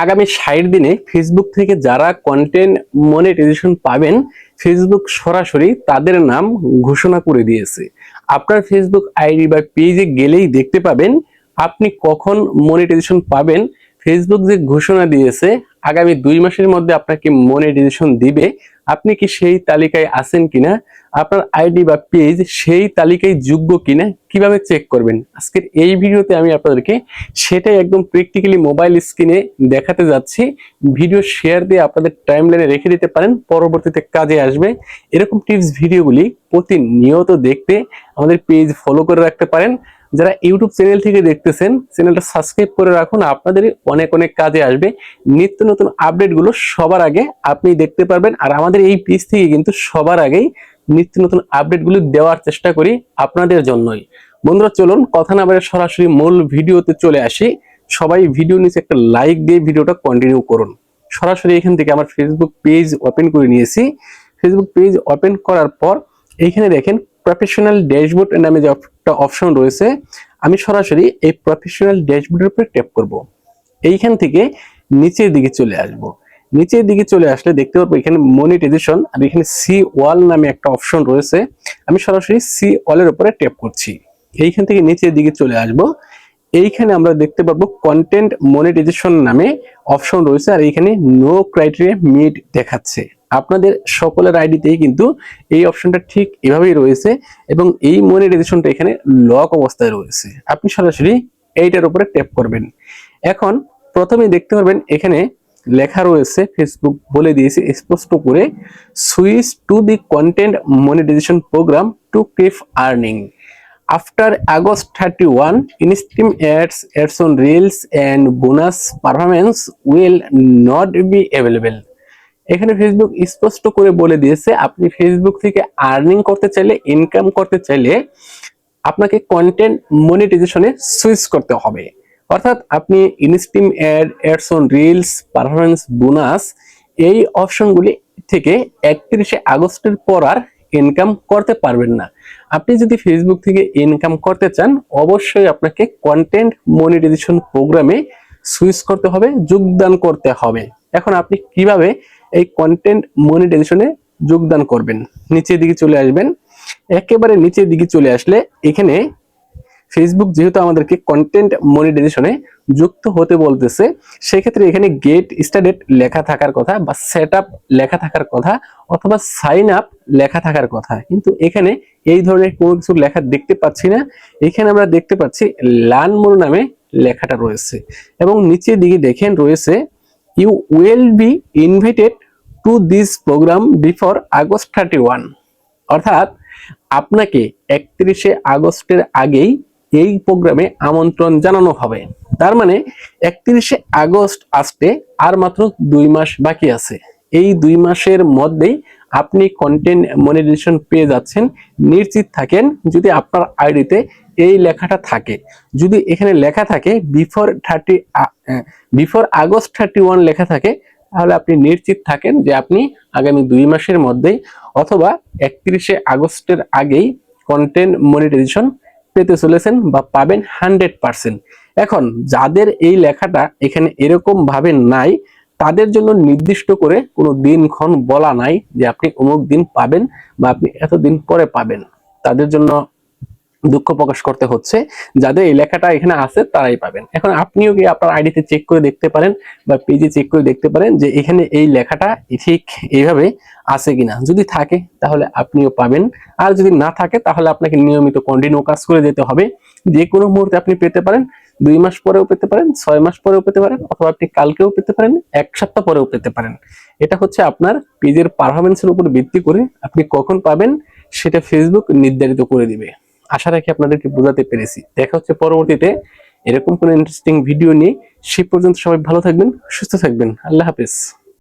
আগামী ষাট দিনে ফেসবুক থেকে যারা কন্টেন্ট মনিটাইজেশন পাবেন ফেসবুক সরাসরি তাদের নাম ঘোষণা করে দিয়েছে। আপনার ফেসবুক আইডি বা পেজে গেলেই দেখতে পাবেন আপনি কখন মনিটাইজেশন পাবেন ফেসবুক যে ঘোষণা দিয়েছে, আগামী দুই মাসের মধ্যে আপনাকে মনিটাইজেশন দিবে। আপনি কি সেই তালিকায় আছেন কিনা? আপনার আইডি বা পেজ সেই তালিকায় যোগ্য কিনা? কীভাবে চেক করবেন? আজকের এই ভিডিওতে আমি আপনাদেরকে সেটাই একদম প্র্যাকটিক্যালি মোবাইল স্ক্রিনে দেখাতে যাচ্ছি। ভিডিও শেয়ার দিয়ে আপনাদের টাইমলাইনে রেখে দিতে পারেন, পরবর্তীতে কাজে আসবে। এরকম টিপস ভিডিওগুলি প্রতিনিয়ত দেখতে আমাদের পেজ ফলো করে রাখতে পারেন। যারা ইউটিউব চ্যানেল থেকে দেখতেছেন চ্যানেলটা সাবস্ক্রাইব করে রাখুন। আপনাদের অনেক অনেক কাজে আসবে। নিত্য নতুন আপডেটগুলো সবার আগে আপনি দেখতে পারবেন। আর আমাদের এই পেজ থেকে কিন্তু সবার আগেই নিত্য নতুন আপডেটগুলো দেওয়ার চেষ্টা করি আপনাদের জন্যই। বন্ধুরা, চলুন কথা না বলে সরাসরি মূল ভিডিওতে চলে আসি। সবাই ভিডিও নিচে একটা লাইক দিয়ে ভিডিওটা কন্টিনিউ করুন। সরাসরি এখান থেকে আমার ফেসবুক পেজ ওপেন করে নিয়েছি। ফেসবুক পেজ ওপেন করার পর এইখানে দেখেন প্রফেশনাল ড্যাশবোর্ড নামে যে একটা অপশন রয়েছে, আমি সরাসরি এই প্রফেশনাল ড্যাশবোর্ডের উপরে ট্যাপ করব। এইখান থেকে নিচের দিকে চলে আসব। নিচের দিকে চলে আসলে দেখতে পারব এখানে মনিটাইজেশন আর এখানে সি ওয়াল নামে একটা অপশন রয়েছে। আমি সরাসরি সি ওয়ালের উপরে ট্যাপ করছি। এইখান থেকে নিচের দিকে চলে আসব। এইখানে আমরা দেখতে পারব কন্টেন্ট মনিটাইজেশন নামে অপশন রয়েছে আর এইখানে নো ক্রাইটেরিয়া মিট দেখাচ্ছে। আপনাদের সকলের আইডিতেই কিন্তু এই অপশনটা ঠিক এভাবেই রয়েছে এবং এই মনিটাইজেশনটা এখানে লক অবস্থায় রয়েছে। আপনি সরাসরি এইটার উপরে ট্যাপ করবেন। এখন প্রথমে দেখতে পারবেন এখানে লেখা রয়েছে ফেসবুক বলে দিয়েছে, স্পষ্ট করে switch to the content monetization program to keep earning after August thirty one instream ads ads on reels and bonus performance will not be available এখানে ফেসবুক স্পষ্ট করে বলে দিয়েছে, আপনি ফেসবুক থেকে আর্নিং করতে চাইলে ইনকাম করতে চাইলে আপনাকে কন্টেন্ট মনিটাইজেশনে সুইচ করতে হবে। অর্থাৎ আপনি instream ad ads on reels performance bonus এই অপশনগুলি থেকে একত্রিশে আগস্টের পর আর ইনকাম করতে পারবেন না। আপনি যদি ফেসবুক থেকে ইনকাম করতে চান, অবশ্যই আপনাকে কন্টেন্ট মনিটাইজেশন প্রোগ্রামে সুইচ করতে হবে, যোগদান করতে হবে। এখন আপনি কীভাবে এই কন্টেন্ট মনিটাইজেশনে যোগদান করবেন। নিচের দিকে চলে আসবেন। একেবারে নিচের দিকে চলে আসলে এখানে ফেসবুক যেহেতু আমাদেরকে কন্টেন্ট মনিটাইজেশনে যুক্ত হতে বলতেছে, সেক্ষেত্রে এখানে গেট স্টার্টেড লেখা থাকার কথা বা সেট লেখা থাকার কথা অথবা সাইন আপ লেখা থাকার কথা। কিন্তু এখানে এই ধরনের কোনো কিছু লেখা দেখতে পাচ্ছি না। এখানে আমরা দেখতে পাচ্ছি লার্ন মোর নামে লেখাটা রয়েছে। এবং নিচের দিকে দেখেন রয়েছে will be invited to this program before August thirty one অর্থাৎ আপনাকে একত্রিশে আগস্টের আগেই এই প্রোগ্রামে আমন্ত্রণ জানানো হবে। তার মানে একত্রিশে আগস্ট আসতে আর মাত্র দুই মাস বাকি আছে। এই দুই মাসের মধ্যেই আপনি কন্টেন্ট মনিটাইজেশন পেয়ে যাচ্ছেন, নিশ্চিত থাকেন যদি আপনার আইডিতে এই লেখাটা থাকে। যদি এখানে লেখা থাকে before thirty before August thirty one লেখা থাকে, তাহলে আপনি নিশ্চিত থাকেন যে আপনি আগামী দুই মাসের মধ্যেই অথবা একত্রিশে আগস্টের আগেই কন্টেন্ট মনিটাইজেশন পেতে চলেছেন বা পাবেন হান্ড্রেড পার্সেন্ট এখন, যাদের এই লেখাটা এখানে এরকম ভাবে নাই তাদের জন্য নির্দিষ্ট করে কোনো দিনক্ষণ বলা নাই যে আপনি অমুক দিন পাবেন বা আপনি এতদিন পরে পাবেন। তাদের জন্য দুঃখ প্রকাশ করতে হচ্ছে। যাদের এই লেখাটা এখানে আছে, তারাই পাবেন। এখন আপনিও গিয়ে আপনার আইডিতে চেক করে দেখতে পারেন বা পেজে চেক করে দেখতে পারেন যে এখানে এই লেখাটা ঠিক এইভাবে আছে কিনা। যদি থাকে, তাহলে আপনিও পাবেন। আর যদি না থাকে, তাহলে আপনাকে নিয়মিত কন্টিনিউ কাজ করে যেতে হবে। যে কোনো মুহূর্তে আপনি পেতে পারেন। দুই মাস পরেও পেতে পারেন, ছয় মাস পরেও পেতে পারেন, অথবা আপনি কালকেও পেতে পারেন, এক সপ্তাহ পরেও পেতে পারেন। এটা হচ্ছে আপনার পেজের পারফরমেন্সের উপর ভিত্তি করে আপনি কখন পাবেন, সেটা ফেসবুক নির্ধারিত করে দিবে। আশা রাখি আপনাদেরকে বোঝাতে পেরেছি। দেখা হচ্ছে পরবর্তীতে এরকম কোনো ইন্টারেস্টিং ভিডিও নিয়ে। সে পর্যন্ত সবাই ভালো থাকবেন, সুস্থ থাকবেন। আল্লাহ হাফেজ।